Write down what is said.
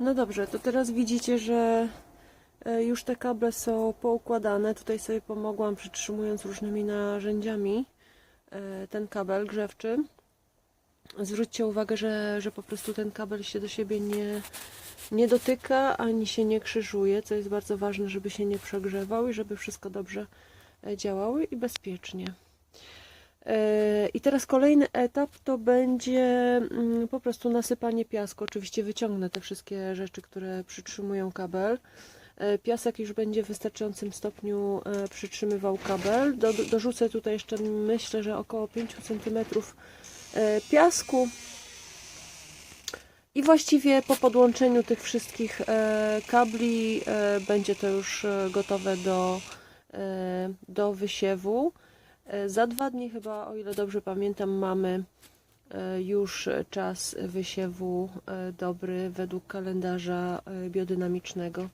No dobrze, to teraz widzicie, że e, już te kable są poukładane. Tutaj sobie pomogłam przytrzymując różnymi narzędziami e, ten kabel grzewczy. Zwróćcie uwagę, że, że po prostu ten kabel się do siebie nie, nie dotyka ani się nie krzyżuje, co jest bardzo ważne, żeby się nie przegrzewał i żeby wszystko dobrze e, działało i bezpiecznie. E, I teraz kolejny etap to będzie mm, po prostu nasypanie piasku. Oczywiście wyciągnę te wszystkie rzeczy, które przytrzymują kabel. E, Piasek już będzie w wystarczającym stopniu e, przytrzymywał kabel. Do, dorzucę tutaj jeszcze myślę, że około 5 cm piasku. I właściwie po podłączeniu tych wszystkich kabli będzie to już gotowe do, do wysiewu. E, Za dwa dni chyba, o ile dobrze pamiętam, mamy e, już czas wysiewu e, dobry według kalendarza biodynamicznego.